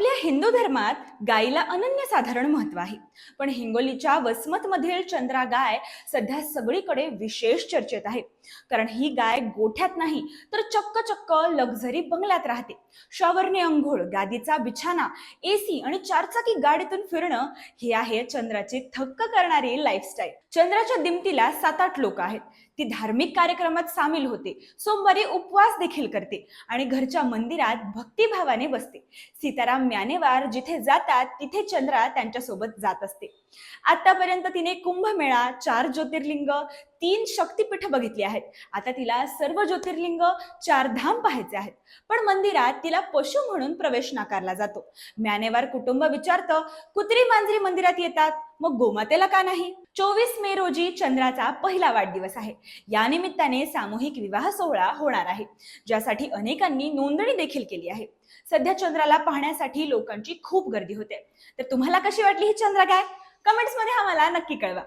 आपल्या हिंदू धर्मात गायीला अनन्यसाधारण महत्त्व आहे. पण हिंगोलीच्या वसमतमधील चंद्रा गाय सध्या सगळीकडे विशेष चर्चेत आहे. कारण ही गाय गोठ्यात नाही तर चक्क चक्क लक्झरी बंगल्यात राहते. शॉवरने अंघोळ गादीचा बिछाना एसी आणि चारचाकी गाडीतून फिरणं हे आहे चंद्राची थक्क करणारी लाईफस्टाईल चंद्राच्या दिमतीला सात आठ लोक आहेत. ती धार्मिक कार्यक्रमात सामील होते. सोमवारी उपवास देखील करते आणि घरच्या मंदिरात भक्तिभावाने बसते. सीताराम म्यानेवार जिथे जातात तिथे चंद्रा त्यांच्यासोबत जात असते. आतापर्यंत तिने कुंभमेळा चार ज्योतिर्लिंग तीन शक्तिपीठ बघितली आहेत. आता तिला सर्व ज्योतिर्लिंग चार धाम पाहायचे आहेत. पण मंदिरात तिला पशु म्हणून प्रवेश नाकारला जातो. म्यानेवार कुटुंब विचारतं कुत्री मांजरी मंदिरात येतात? मग गोमातेला का नाही? चोवीस मे रोजी चंद्राचा पहिला वाढदिवस आहे. या निमित्ताने सामूहिक विवाह सोहळा होणार आहे ज्यासाठी अनेकांनी नोंदणी देखील केली आहे. सध्या चंद्राला पाहण्यासाठी लोकांची खूप गर्दी होते. तर तुम्हाला कशी वाटली ही चंद्रगाय कमेंट्समध्ये आम्हाला नक्की कळवा.